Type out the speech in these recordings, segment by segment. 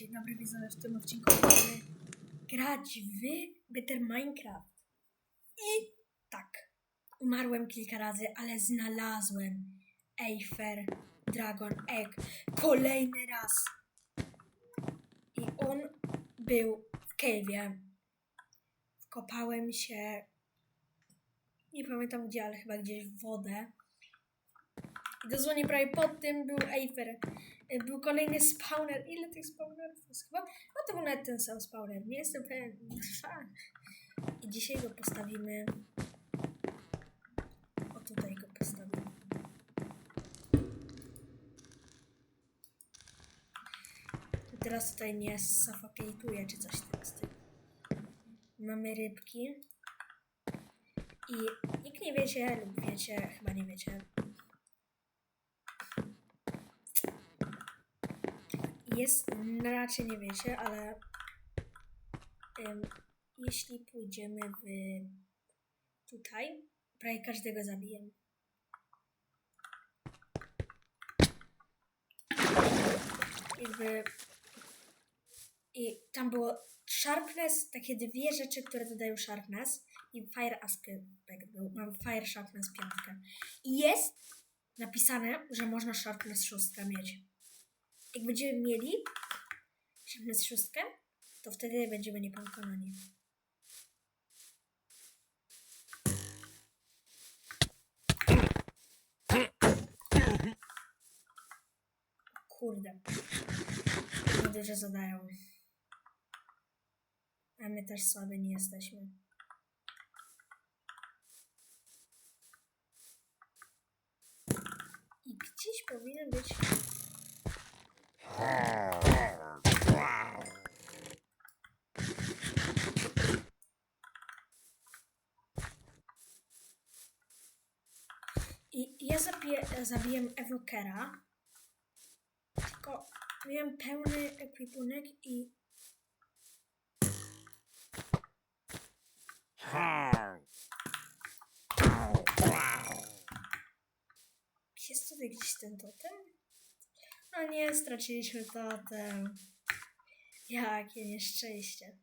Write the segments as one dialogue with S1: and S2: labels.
S1: Dzień dobry widzowie, w tym odcinku będziemy grać w Better Minecraft. I tak, umarłem kilka razy, ale znalazłem Eifer Dragon Egg kolejny raz. I on był w cave'ie. Wkopałem się, nie pamiętam gdzie, ale chyba gdzieś w wodę. Dosłownie prawie pod tym był Eifer. Y, Był kolejny spawner. Ile tych spawnerów jest chyba? No to był nawet ten sam spawner. Nie jestem pewien. I dzisiaj go postawimy. O tutaj go postawimy. I Teraz tutaj nie suffocate'uje czy coś w tym stylu. Mamy rybki. I nikt nie wiecie, lub wiecie, chyba nie wiecie, jest, raczej nie wiecie, ale em, jeśli pójdziemy w tutaj, prawie każdego zabijemy. Jakby i tam było sharpness, takie dwie rzeczy, które dodają sharpness i fire aspect był. Mam fire sharpness piątkę. I jest napisane, że można sharpness szóstkę mieć jak będziemy mieli z szóstkę, to wtedy będziemy niepokonani. Kurde. Za dużo zadają. A my też słaby nie jesteśmy. I gdzieś powinien być I ja zabiję Evokera. Tylko miałem pełny ekwipunek i jest tutaj gdzieś ten totem? No nie, straciliśmy totem. Jakie nieszczęście.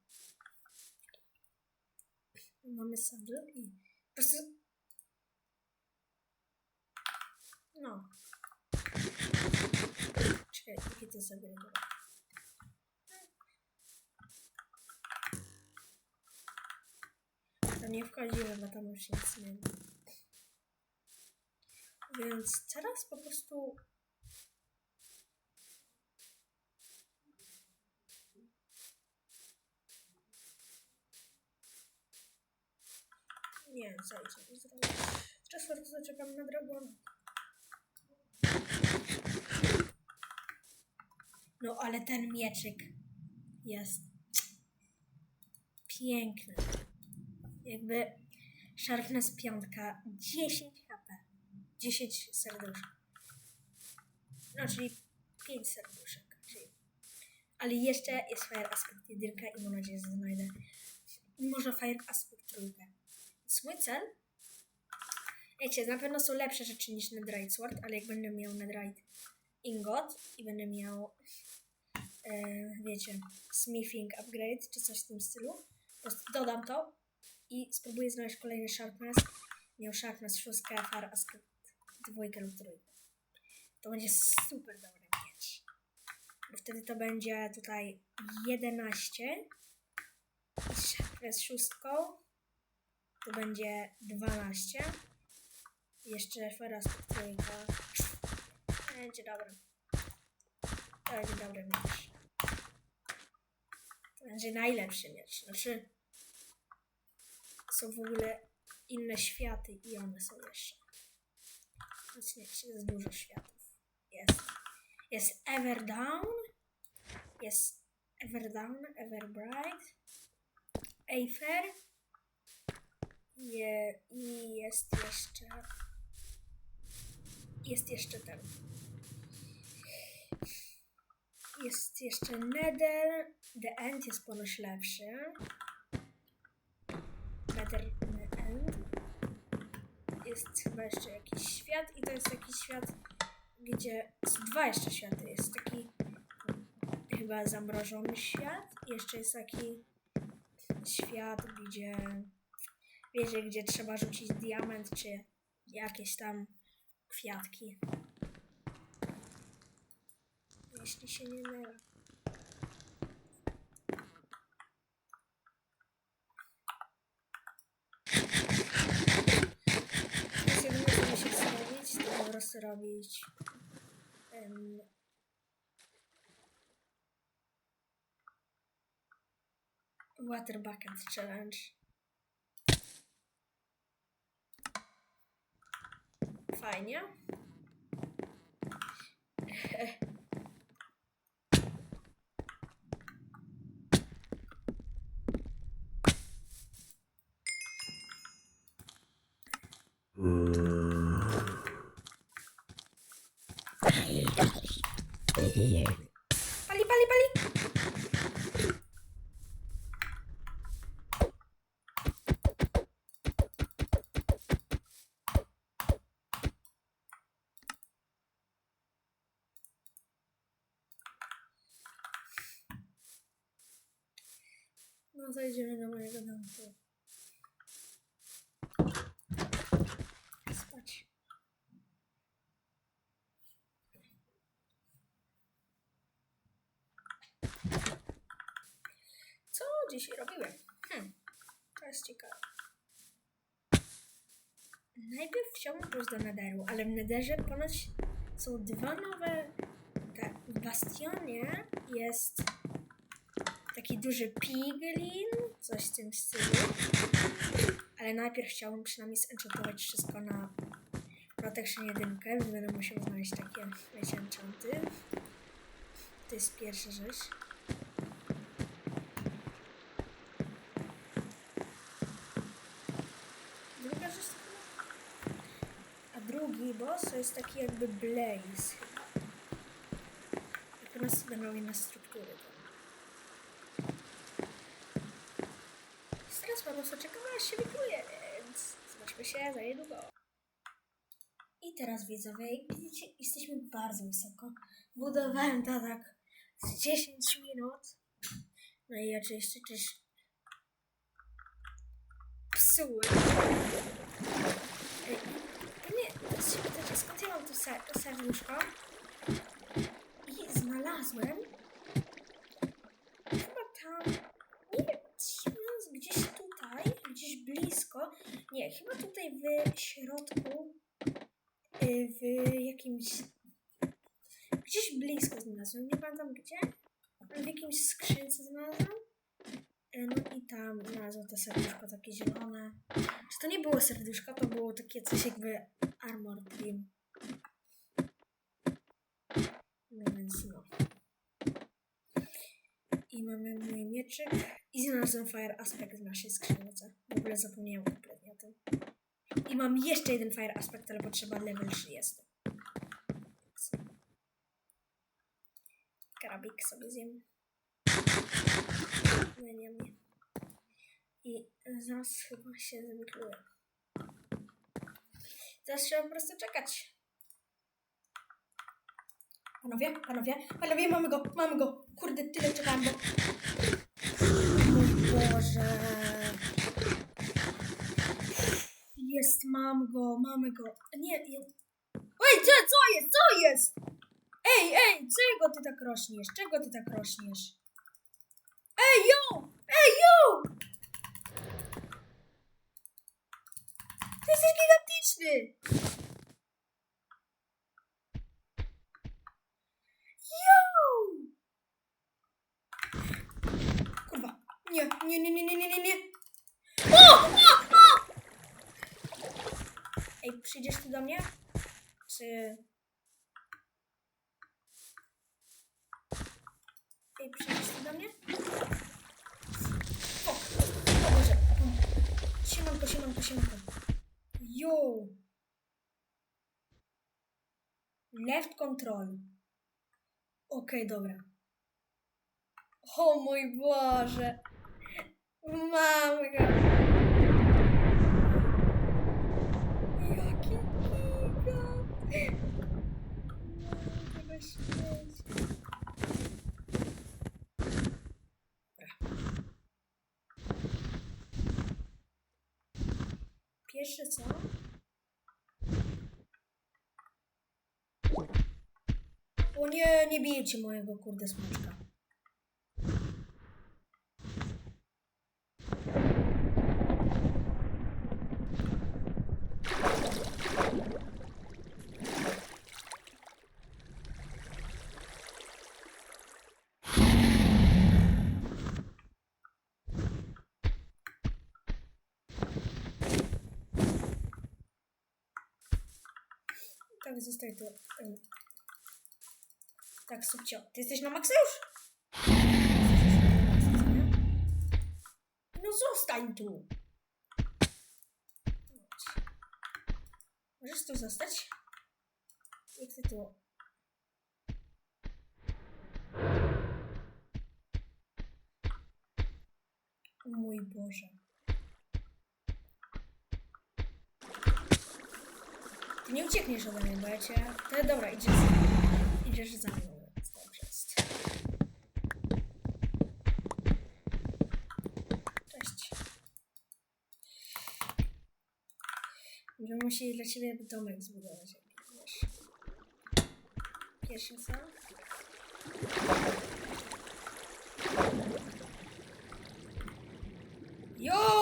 S1: Mamy saddle i po prostu... No. Czekaj, jakie to. To nie wchodzimy, bo tam już nic nie ma. Więc teraz po prostu Nie, zaczekam na dragona. No ale ten mieczyk jest piękny. Jakby sharpness piątka 10 HP. 10 serduszek. No, czyli 5 serduszek. Czyli... Ale jeszcze jest Fire Aspect 1 i mam nadzieję, że znajdę. Może Fire Aspect 3. Więc cel. Wiecie, na pewno są lepsze rzeczy niż Netherite Sword, ale jak będę miał Netherite Ingot i będę miał, wiecie, Smithing Upgrade czy coś w tym stylu, po prostu dodam to i spróbuję znaleźć kolejny Sharpness. Miał Sharpness 6, Fire Aspect 2 lub 3. To będzie super dobry miecz. Bo wtedy to będzie tutaj 11 i z 6 to będzie 12. Jeszcze Feras trójka. Będzie dobry. To będzie dobry miecz. To będzie najlepszy miecz. Znaczy są w ogóle inne światy i one są jeszcze. Więc nie, jest dużo światów. Jest. Jest Everdown. Jest Everdown, Everbright. Aether. Je, I jest jeszcze. Jest jeszcze ten. Jest jeszcze Nether. The End jest ponoć lepszy. Nether the End. Jest chyba jeszcze jakiś świat i to jest jakiś świat, gdzie są dwa jeszcze światy. Jest taki chyba zamrożony świat. Jeszcze jest taki świat, gdzie wiecie, gdzie trzeba rzucić diament czy jakieś tam kwiatki. Jeśli się nie mylę. Więc jedyne co musi prostu robić em, Water Bucket Challenge. Fajnie. No to idziemy do mojego domku. Spać. Co dzisiaj robiłem? Hmm, to jest ciekawe. Najpierw chciałbym pójść do Netheru, ale w Netherze ponoć są dwa nowe... Tak, w Bastionie jest taki duży piglin, coś w tym stylu. Ale najpierw chciałbym przynajmniej zenchantować wszystko na Protection 1, więc będę musiał znaleźć takie, wiecie, enchanty. To jest pierwsza rzecz. Druga rzecz. A drugi boss to jest taki jakby Blaze nas będą inne struktury. To. Prostu czekamy aż się wypluje, więc zobaczmy się za niedługo. I teraz widzowie, widzicie, jesteśmy bardzo wysoko. Budowałem to tak z 10 minut. No i oczywiście też psułem. Ej, Nie, teraz się pytacie, skąd ja mam to, ser to serduszko? I znalazłem chyba tam, nie wiem, gdzieś tutaj, gdzieś blisko, nie, chyba tutaj w środku, y, w jakimś, gdzieś blisko znalazłem, nie pamiętam gdzie, ale w jakimś skrzynce znalazłem. Y, No i tam znalazłem to serduszko takie zielone. Czy to nie było serduszko, to było takie coś jakby armor cream. No więc no. I mamy mój mieczyk. I znalazłem Fire Aspect w naszej skrzynce. W ogóle zapomniałem kompletnie o tym. I mam jeszcze jeden Fire Aspect, ale potrzeba level 30. Więc Krabik sobie zjem. Nie, nie, nie. I zaraz chyba się zemdluję. Teraz trzeba po prostu czekać. Panowie, panowie, panowie, mamy go, mamy go. Kurde, tyle czekałem, bo... Mój Boże. Jest, mam go, mamy go. Nie, nie. Ej, co, co jest, co jest? Ej, ej, czego ty tak rośniesz? Czego ty tak rośniesz? Ej, yo! Ej, yo! Ty jesteś gigantyczny! Yo! Kurwa. Nie, nie, nie, nie, nie, nie, nie, nie. O! O! O! Ej, przyjdziesz tu do mnie? Czy... Ej, przyjdziesz tu do mnie? O! O Boże. Siemanko, siemanko, siemanko. Yo! Left control. Okej, dobra. O mój Boże. Mam go. Jaki giga. Pierwsze co? O nie, nie bijecie mojego kurde smoczka. Tak, zostaj tu. Ym. Tak, subcio. Ty jesteś na maksa już? No zostań tu. Możesz tu zostać? Jak ty tu? Mój Boże. Ty nie uciekniesz ode mnie, bo ja cię... Dobra, idziesz, idziesz za mną, więc dobrze jest. Cześć. Będziemy musieli dla ciebie domek zbudować, jak wiesz. Pierwszy co? Yo!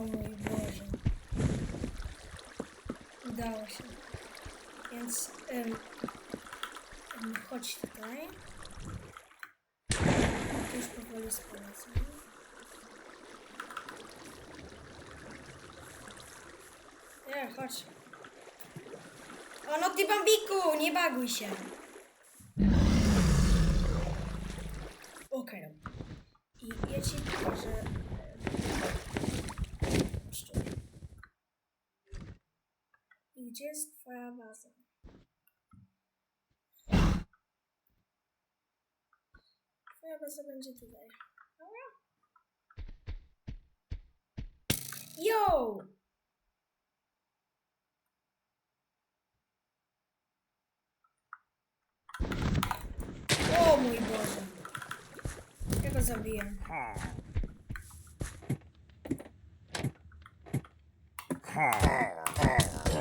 S1: O mój Boże. Udało się. Więc ym, ym, chodź tutaj. Już powoli sprawdzam. Nie, chodź. O no ty bambiku, nie baguj się. Okej. I ja ci pokażę. em, szczur. I gdzie jest twoja baza? Twoja baza będzie tutaj. Dobra? Yo! O mój Boże. Ja go zabiję. Chodź tu,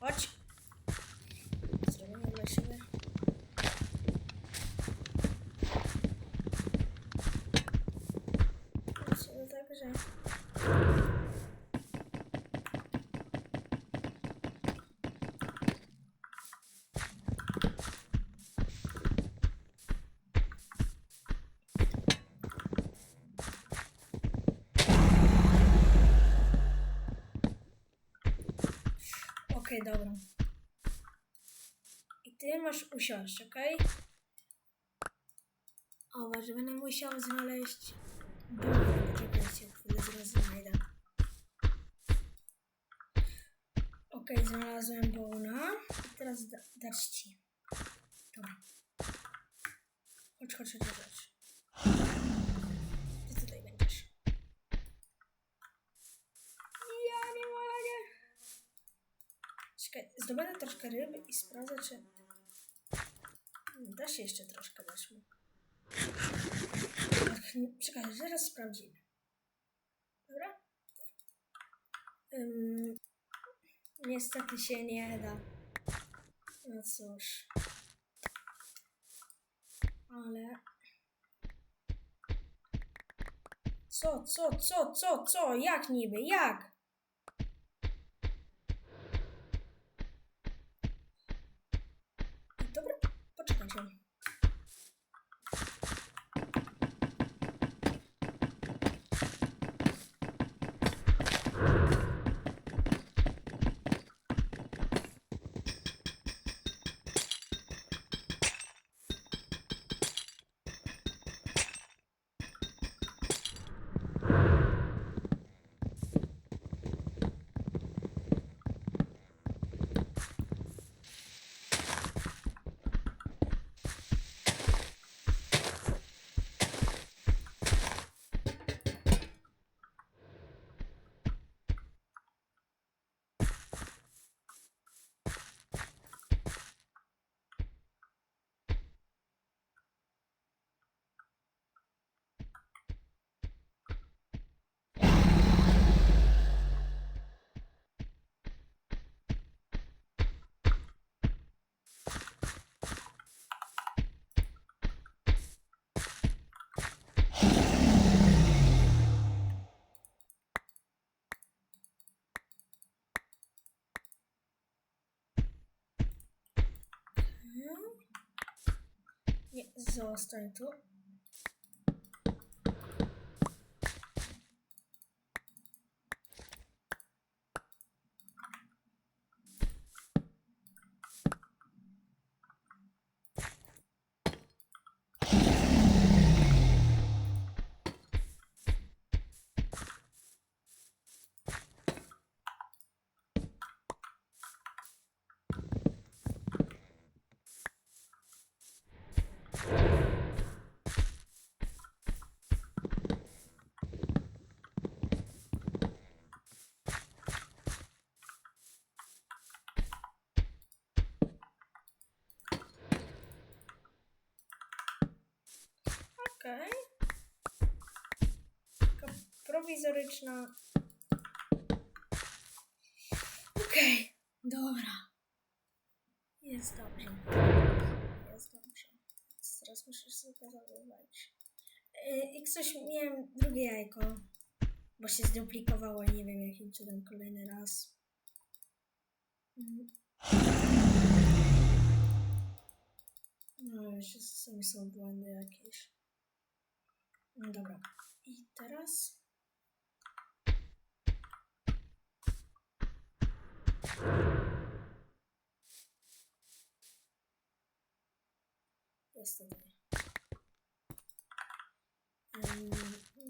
S1: chodź. Zrobimy dla siebie. Zobaczymy tak, że... Okej, dobra. I ty masz usiąść, okej? O, może będę musiał znaleźć. Czekajcie, chwilę zaraz znajdę. Okej, znalazłem Bona. I teraz da, dać ci. Dobra. Chodź, chodź, chodź, chodź. Zdobędę troszkę ryby i sprawdzę, czy... Hmm, Da się jeszcze troszkę. Ach, Czekaj, zaraz sprawdzimy. Dobra? Ym, niestety się nie da. No cóż. Ale... Co, co, co, co, co? Jak niby? Jak? Nie, zostań tu. Okej. Taka prowizoryczna. Okej, dobra. Jest dobrze. Jest dobrze. Teraz muszę sobie to zachować. I ktoś miałem drugie jajko, bo się zduplikowało nie wiem jakim cudem kolejny raz. Mhm. No, jeszcze czasami są błędy jakieś. No dobra. I teraz. Jest tutaj. Um,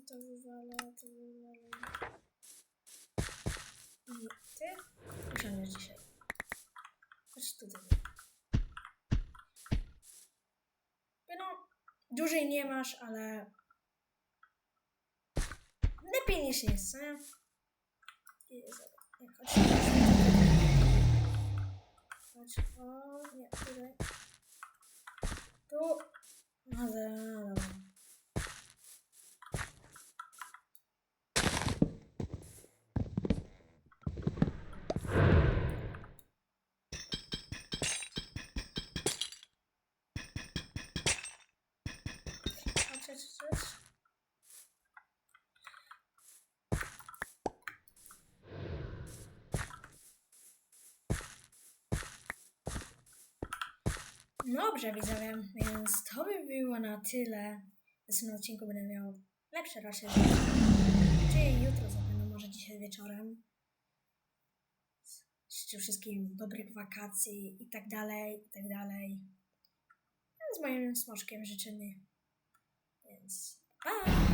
S1: to wywala, to wywala. I ty usiądziesz dzisiaj. Chodź tutaj. No, dłużej nie masz, ale lepiej niż nic, co nie? I zobacz, nie, chodź. Chodź, o, nie, tutaj. Tu. No, dobra. Chodź, chodź, chodź. Dobrze, widzowie, więc to by było na tyle. W następnym odcinku będę miał lepsze raczej. Czyli jutro zapewne, może dzisiaj wieczorem. Życzę wszystkim dobrych wakacji i tak dalej, i tak dalej. Z moim smoczkiem życzymy. Więc pa!